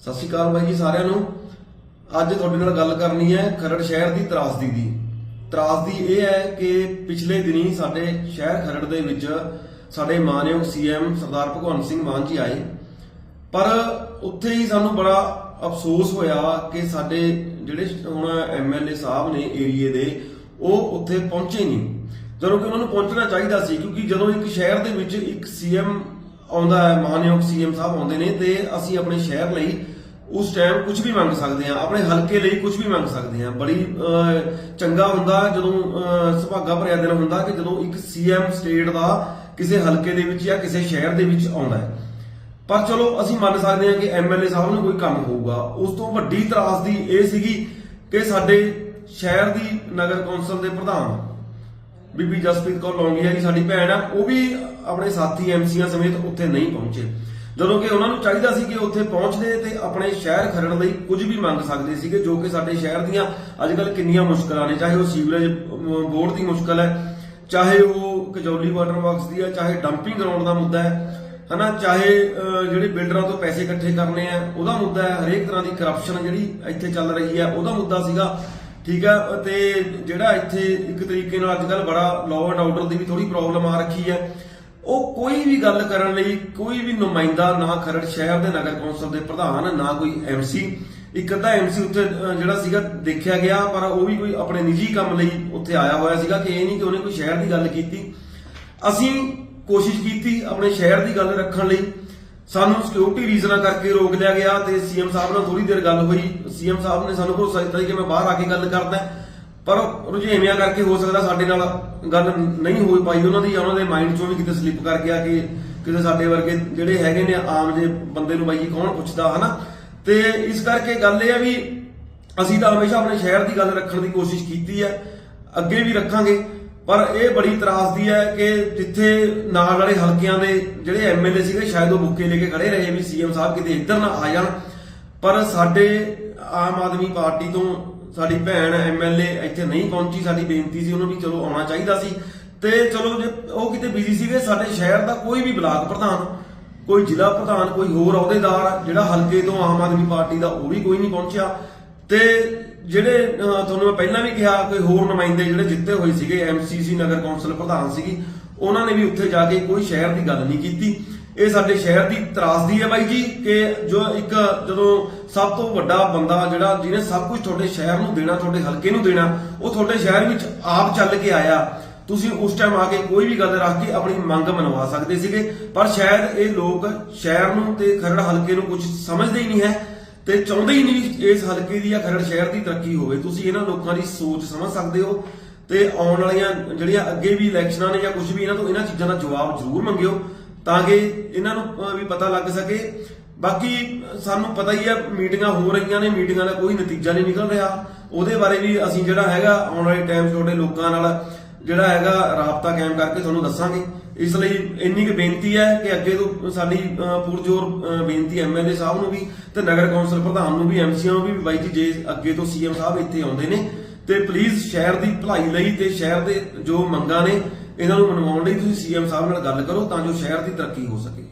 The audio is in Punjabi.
ਸਤਿ ਸ਼੍ਰੀ ਅਕਾਲ ਬਾਈ ਜੀ ਸਾਰਿਆਂ ਨੂੰ। ਅੱਜ ਤੁਹਾਡੇ ਨਾਲ ਗੱਲ ਕਰਨੀ ਹੈ ਖਰੜ ਸ਼ਹਿਰ ਦੀ ਤਰਾਸਦੀ ਦੀ। ਤਰਾਸਦੀ ਇਹ ਹੈ ਕਿ ਪਿਛਲੇ ਦਿਨੀ ਸਾਡੇ ਸ਼ਹਿਰ ਖਰੜ ਦੇ ਵਿੱਚ ਸਾਡੇ ਮਾਨਯੋਗ ਸੀਐਮ ਸਰਦਾਰ ਭਗਵੰਤ ਸਿੰਘ ਮਾਨ ਜੀ ਆਏ। ਪਰ ਉੱਥੇ ਹੀ ਸਾਨੂੰ ਬੜਾ ਅਫਸੋਸ ਹੋਇਆ ਕਿ ਸਾਡੇ ਜਿਹੜੇ ਹੁਣ ਐਮਐਲਏ ਸਾਹਿਬ ਨੇ ਏਰੀਏ ਦੇ, ਉਹ ਉੱਥੇ ਪਹੁੰਚੇ ਨਹੀਂ। ਜਦੋਂ ਕਿ ਉਹਨਾਂ ਨੂੰ ਪਹੁੰਚਣਾ ਚਾਹੀਦਾ ਸੀ, ਕਿਉਂਕਿ ਜਦੋਂ ਇੱਕ ਸ਼ਹਿਰ ਦੇ ਵਿੱਚ ਇੱਕ ਸੀਐਮ ਆਉਂਦਾ ਹੈ ਮਾਨਯੋਗ ਸੀਐਮ ਸਾਹਿਬ ਆਉਂਦੇ ਨੇ ਤੇ ਅਸੀਂ ਆਪਣੇ ਸ਼ਹਿਰ ਲਈ ਉਸ ਟਾਈਮ ਕੁਝ ਵੀ ਮੰਗ ਸਕਦੇ ਹਾਂ, ਆਪਣੇ ਹਲਕੇ ਲਈ ਕੁਝ ਵੀ ਮੰਗ ਸਕਦੇ ਹਾਂ। ਬੜੀ ਚੰਗਾ ਹੁੰਦਾ ਜਦੋਂ ਸੁਭਾਗਾ ਭਰਿਆ ਦਿਨ ਹੁੰਦਾ ਕਿ ਜਦੋਂ ਇੱਕ ਸੀਐਮ ਸਟੇਟ ਦਾ ਕਿਸੇ ਹਲਕੇ ਦੇ ਵਿੱਚ ਜਾਂ ਕਿਸੇ ਸ਼ਹਿਰ ਦੇ ਵਿੱਚ ਆਉਂਦਾ ਹੈ। ਪਰ ਚਲੋ, ਅਸੀਂ ਮੰਨ ਸਕਦੇ ਹਾਂ ਕਿ ਐਮਐਲਏ ਸਾਹਿਬ ਨੂੰ ਕੋਈ ਕੰਮ ਹੋਊਗਾ। ਉਸ ਤੋਂ ਵੱਡੀ ਤਰਾਸਦੀ ਇਹ ਸੀਗੀ ਕਿ ਸਾਡੇ ਸ਼ਹਿਰ ਦੀ ਨਗਰ ਕੌਂਸਲ ਦੇ ਪ੍ਰਧਾਨ ਬੀਬੀ ਜਸਪ੍ਰੀਤ ਕੌਰ ਲੌਂਗੀਆ ਜੀ, ਸਾਡੀ ਭੈਣ ਆ, ਉਹ ਵੀ ਆਪਣੇ ਸਾਥੀ ਐਮਸੀਆਂ ਸਮੇਤ ਉੱਥੇ ਨਹੀਂ ਪਹੁੰਚੇ। ਜਦੋਂ ਕਿ ਉਹਨਾਂ ਨੂੰ ਚਾਹੀਦਾ ਸੀ ਕਿ ਉੱਥੇ ਪਹੁੰਚਦੇ ਤੇ ਆਪਣੇ ਸ਼ਹਿਰ ਖਰੜ ਲਈ ਕੁਝ ਵੀ ਮੰਗ ਸਕਦੇ ਸੀਗੇ, ਜੋ ਕਿ ਸਾਡੇ ਸ਼ਹਿਰ ਦੀਆਂ ਅੱਜ ਕੱਲ ਕਿੰਨੀਆਂ ਮੁਸ਼ਕਲਾਂ ਨੇ। ਚਾਹੇ ਉਹ ਸੀਵਰੇਜ ਬੋਰਡ ਦੀ ਮੁਸ਼ਕਲ ਹੈ, ਚਾਹੇ ਉਹ ਕਜੌਲੀ ਵਾਟਰ ਵਰਕਸ ਦੀ ਹੈ, ਚਾਹੇ ਡੰਪਿੰਗ ਗਰਾਊਂਡ ਦਾ ਮੁੱਦਾ ਹੈ, ਹਨਾ? ਚਾਹੇ ਜਿਹੜੇ ਬਿਲਡਰਾਂ ਤੋਂ ਪੈਸੇ ਇਕੱਠੇ ਕਰਨੇ ਆ, ਉਹਦਾ ਮੁੱਦਾ ਹੈ। ਹਰੇਕ ਤਰ੍ਹਾਂ ਦੀ ਕਰਪਸ਼ਨ ਜਿਹੜੀ ਇੱਥੇ ਚੱਲ ਰਹੀ ਹੈ, ਉਹਦਾ ਮੁੱਦਾ ਸੀਗਾ, ਠੀਕ ਹੈ? ਤੇ ਜਿਹੜਾ ਇੱਥੇ ਇੱਕ ਤਰੀਕੇ ਨਾਲ ਅੱਜ ਕੱਲ ਬੜਾ ਲਾਅ ਐਂਡ ਆਰਡਰ ਦੀ ਵੀ ਥੋੜੀ ਪ੍ਰੋਬਲਮ ਆ ਰੱਖੀ ਹੈ। ਉਹ ਕੋਈ ਵੀ ਗੱਲ ਕਰਨ ਲਈ ਕੋਈ ਵੀ ਨੁਮਾਇੰਦਾ ਨਾ ਖਰੜ ਸ਼ਹਿਰ ਦੇ ਨਗਰ ਕੌਂਸਲ ਦੇ ਪ੍ਰਧਾਨ, ਨਾ ਕੋਈ ਐਮਸੀ ਇੱਕ ਅੱਧਾ ਐਮਸੀ ਉੱਥੇ ਜਿਹੜਾ ਸੀਗਾ ਦੇਖਿਆ ਗਿਆ, ਪਰ ਉਹ ਵੀ ਕੋਈ ਆਪਣੇ ਨਿੱਜੀ ਕੰਮ ਲਈ ਉੱਥੇ ਆਇਆ ਹੋਇਆ ਸੀਗਾ ਕਿ ਇਹ ਨਹੀਂ ਕਿ ਉਹਨੇ ਕੋਈ ਸ਼ਹਿਰ ਦੀ ਗੱਲ ਕੀਤੀ। ਅਸੀਂ ਕੋਸ਼ਿਸ਼ ਕੀਤੀ ਆਪਣੇ ਸ਼ਹਿਰ ਦੀ ਗੱਲ ਰੱਖਣ ਲਈ। ਸਾਨੂੰ ਸਿਕਿਉਰਿਟੀ ਰੀਜ਼ਨਾਂ ਕਰਕੇ ਰੋਕ ਲਿਆ ਗਿਆ ਤੇ ਸੀਐਮ ਸਾਹਿਬ ਨਾਲ ਥੋੜੀ ਦੇਰ ਗੱਲ ਹੋਈ। ਸੀਐਮ ਸਾਹਿਬ ਨੇ ਸਾਨੂੰ ਭਰੋਸਾ ਦਿੱਤਾ ਸੀ ਕਿ ਮੈਂ ਬਾਹਰ ਆ ਕੇ ਗੱਲ ਕਰਦਾ। ਪਰ ਰੁਝੇਵਿਆਂ ਕਰਕੇ ਹੋ ਸਕਦਾ ਸਾਡੇ ਨਾਲ ਗੱਲ ਨਹੀਂ ਹੋ ਪਾਈ ਉਹਨਾਂ ਦੀ ਜਾਂ ਉਹਨਾਂ ਦੇ ਮਾਈਂਡ ਚੋਂ ਵੀ ਕਿਤੇ ਸਲਿੱਪ ਕਰ ਗਿਆ ਕਿ ਕਿਤੇ ਸਾਡੇ ਵਰਗੇ ਜਿਹੜੇ ਹੈਗੇ ਨੇ ਆਮ ਜੇ ਬੰਦੇ ਨੂੰ ਬਾਈ ਜੀ ਕੌਣ ਪੁੱਛਦਾ, ਹਨਾ? ਤੇ ਇਸ ਕਰਕੇ ਗੱਲ ਇਹ ਆ ਵੀ ਅਸੀਂ ਤਾਂ ਹਮੇਸ਼ਾ ਆਪਣੇ ਸ਼ਹਿਰ ਦੀ ਗੱਲ ਰੱਖਣ ਦੀ ਕੋਸ਼ਿਸ਼ ਕੀਤੀ ਹੈ ਅੱਗੇ ਵੀ ਰੱਖਾਂਗੇ। ਪਰ ਇਹ ਬੜੀ ਤਰਾਸਦੀ ਹੈ ਕਿ ਜਿੱਥੇ ਨਾਲ ਵਾਲੇ ਹਲਕਿਆਂ ਦੇ ਜਿਹੜੇ ਐਮਐਲਏ ਸੀਗੇ, ਸ਼ਾਇਦ ਉਹ ਬੁੱਕੇ ਲੈ ਕੇ ਖੜੇ ਰਹੇ ਵੀ ਸੀਐਮ ਸਾਹਿਬ ਕਿਤੇ ਇੱਧਰ ਨਾ ਆ ਜਾਣ। ਪਰ ਸਾਡੇ ਆਮ ਆਦਮੀ ਪਾਰਟੀ ਤੋਂ ਸਾਡੀ ਭੈਣ ਐਮਐਲਏ ਇੱਥੇ ਨਹੀਂ ਪਹੁੰਚੀ, ਸਾਡੀ ਬੇਨਤੀ ਸੀ ਉਹਨੂੰ ਵੀ ਚਲੋ ਆਉਣਾ ਚਾਹੀਦਾ ਸੀ। ਤੇ ਚਲੋ ਜੇ ਉਹ ਕਿਤੇ ਬਿਜ਼ੀ ਸੀਗੇ, ਸਾਡੇ ਸ਼ਹਿਰ ਦਾ ਕੋਈ ਵੀ ਬਲਾਕ ਪ੍ਰਧਾਨ, ਕੋਈ ਜ਼ਿਲ੍ਹਾ ਪ੍ਰਧਾਨ, ਕੋਈ ਹੋਰ ਅਹੁਦੇਦਾਰ, ਜਿਹੜਾ ਹਲਕੇ ਤੋਂ ਆਮ ਆਦਮੀ ਪਾਰਟੀ ਦਾ, ਉਹ ਵੀ ਕੋਈ ਨਹੀਂ ਪਹੁੰਚਿਆ। ਤੇ ਜਿਹੜੇ ਤੁਹਾਨੂੰ ਮੈਂ ਪਹਿਲਾਂ ਵੀ ਕਿਹਾ ਕੋਈ ਹੋਰ ਨੁਮਾਇੰਦੇ ਜਿਹੜੇ ਜਿੱਤੇ ਹੋਏ ਸੀਗੇ ਐਮਸੀਸੀ ਨਗਰ ਕੌਂਸਲ ਪ੍ਰਧਾਨ ਸੀਗੀ, ਉਹਨਾਂ ਨੇ ਵੀ ਉੱਥੇ ਜਾ ਕੇ ਕੋਈ ਸ਼ਹਿਰ ਦੀ ਗੱਲ ਨਹੀਂ ਕੀਤੀ। ਇਹ ਸਾਡੇ ਸ਼ਹਿਰ ਦੀ ਤਰਾਸਦੀ ਹੈ ਬਾਈ ਜੀ, ਕਿ ਜੋ ਇੱਕ ਜਦੋਂ ਸਭ ਤੋਂ ਵੱਡਾ ਬੰਦਾ ਜਿਹੜਾ ਜਿਹਨੇ ਸਭ ਕੁਝ ਤੁਹਾਡੇ ਸ਼ਹਿਰ ਨੂੰ ਦੇਣਾ, ਤੁਹਾਡੇ ਹਲਕੇ ਨੂੰ ਦੇਣਾ, ਉਹ ਤੁਹਾਡੇ ਸ਼ਹਿਰ ਵਿੱਚ ਆਪ ਚੱਲ ਕੇ ਆਇਆ। ਤੁਸੀਂ ਉਸ ਟਾਈਮ ਆ ਕੇ ਕੋਈ ਵੀ ਗੱਲ ਰੱਖ ਕੇ ਆਪਣੀ ਮੰਗ ਮਨਵਾ ਸਕਦੇ ਸੀਗੇ, ਪਰ ਸ਼ਾਇਦ ਇਹ ਲੋਕ ਸ਼ਹਿਰ ਨੂੰ ਤੇ ਖਰੜ ਹਲਕੇ ਨੂੰ ਕੁਝ ਸਮਝਦੇ ਹੀ ਨਹੀਂ ਹੈ ਤੇ ਚਾਹੁੰਦੇ ਹੀ ਨਹੀਂ ਇਸ ਹਲਕੇ ਦੀ ਜਾਂ ਖਰੜ ਸ਼ਹਿਰ ਦੀ ਤਰੱਕੀ ਹੋਵੇ। ਤੁਸੀਂ ਇਹਨਾਂ ਲੋਕਾਂ ਦੀ ਸੋਚ ਸਮਝ ਸਕਦੇ ਹੋ ਤੇ ਆਉਣ ਵਾਲੀਆਂ ਜਿਹੜੀਆਂ ਅੱਗੇ ਵੀ ਇਲੈਕਸ਼ਨਾਂ ਨੇ ਜਾਂ ਕੁਝ ਵੀ ਇਹਨਾਂ ਤੋਂ ਇਹਨਾਂ ਚੀਜ਼ਾਂ ਦਾ ਜਵਾਬ ਜ਼ਰੂਰ ਮੰਗਿਓ। ਤਾਂ ਕਿ ਇਹਨਾਂ ਨੂੰ ਵੀ ਪਤਾ ਲੱਗ ਸਕੇ। ਬਾਕੀ ਸਾਨੂੰ ਪਤਾ ਹੀ ਹੈ ਮੀਟਿੰਗਾਂ ਹੋ ਰਹੀਆਂ ਨੇ ਮੀਟਿੰਗਾਂ ਦਾ ਕੋਈ ਨਤੀਜਾ ਨਹੀਂ ਨਿਕਲ ਰਿਹਾ। ਉਹਦੇ ਬਾਰੇ ਵੀ ਅਸੀਂ ਜਿਹੜਾ ਹੈਗਾ ਆਉਣ ਵਾਲੇ ਟਾਈਮ 'ਚ ਲੋਕਾਂ ਨਾਲ ਜਿਹੜਾ ਹੈਗਾ ਰਾਬਤਾ ਕਾਇਮ ਕਰਕੇ ਤੁਹਾਨੂੰ ਦੱਸਾਂਗੇ। ਇਸ ਲਈ ਇੰਨੀ ਕੁ ਬੇਨਤੀ ਹੈ ਕਿ ਅੱਗੇ ਤੋਂ ਸਾਡੀ ਅਹ, ਪੁਰਜੋਰ ਅਹ, ਬੇਨਤੀ ਐਮਐਲਏ ਸਾਹਿਬ ਨੂੰ ਵੀ ਤੇ ਨਗਰ ਕੌਂਸਲ ਪ੍ਰਧਾਨ ਨੂੰ ਵੀ ਐਮਸੀਆਂ ਨੂੰ ਵੀ ਬਾਈ ਜੀ ਜੇ ਅੱਗੇ ਤੋਂ ਸੀਐਮ ਸਾਹਿਬ ਇੱਥੇ ਆਉਂਦੇ ਨੇ ਤੇ ਪਲੀਜ਼ ਸ਼ਹਿਰ ਦੀ ਭਲਾਈ ਲਈ ਤੇ ਸ਼ਹਿਰ ਦੇ ਜੋ ਮੰਗਾਂ ਨੇ ਇਹਨਾਂ ਨੂੰ ਮਨਵਾਉਣ ਲਈ ਤੁਸੀਂ ਸੀਐਮ ਸਾਹਿਬ ਨਾਲ ਗੱਲ ਕਰੋ ਤਾਂ ਜੋ ਸ਼ਹਿਰ ਦੀ ਤਰੱਕੀ ਹੋ ਸਕੇ।